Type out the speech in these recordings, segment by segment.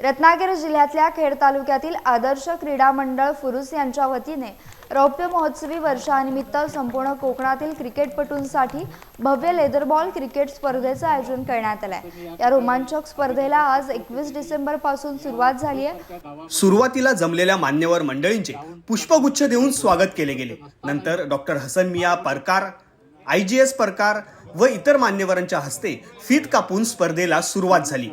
रत्नागिरी जिल्ह्यातल्या खेड तालुक्यातील आदर्श क्रीडा मंडळ फुरुस यांच्या वतीने रौप्य महोत्सवी वर्षानिमित्त संपूर्ण कोकणातील क्रिकेटपटूंसाठी भव्य लेदरबॉल क्रिकेट स्पर्धेचं आयोजन करण्यात आलंय. या रोमांचक स्पर्धेला आज एकवीस डिसेंबरपासून सुरुवात झाली आहे. सुरुवातीला जमलेल्या मान्यवर मंडळींचे पुष्पगुच्छ देऊन स्वागत केले गेले. नंतर डॉक्टर हसन मिया परकार आय जी एस परकार व इतर मान्यवरांच्या हस्ते फीत कापून स्पर्धेला सुरुवात झाली.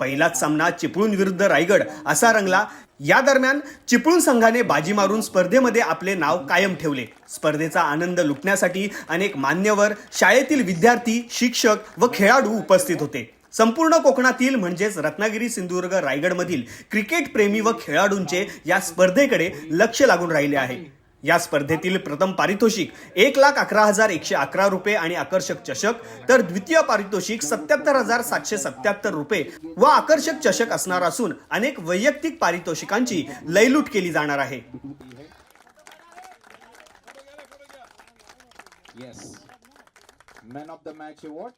पहिलाच सामना चिपळूण विरुद्ध रायगड असा रंगला. या दरम्यान चिपळूण संघाने बाजी मारून स्पर्धेमध्ये आपले नाव कायम ठेवले. स्पर्धेचा आनंद लुटण्यासाठी अनेक मान्यवर शाळेतील विद्यार्थी शिक्षक व खेळाडू उपस्थित होते. संपूर्ण कोकणातील म्हणजेच रत्नागिरी सिंधुदुर्ग रायगडमधील क्रिकेट प्रेमी व खेळाडूंचे या स्पर्धेकडे लक्ष लागून राहिले आहे. या स्पर्धेतील प्रथम पारितोषिक एक लाख अकरा हजार एकशे अकरा रुपये आणि आकर्षक चषक तर द्वितीय पारितोषिक सत्याहत्तर हजार सातशे सत्याहत्तर रुपये व आकर्षक चषक असणार असून अनेक वैयक्तिक पारितोषिकांची लयलूट केली जाणार आहे Yes. Man of the match award.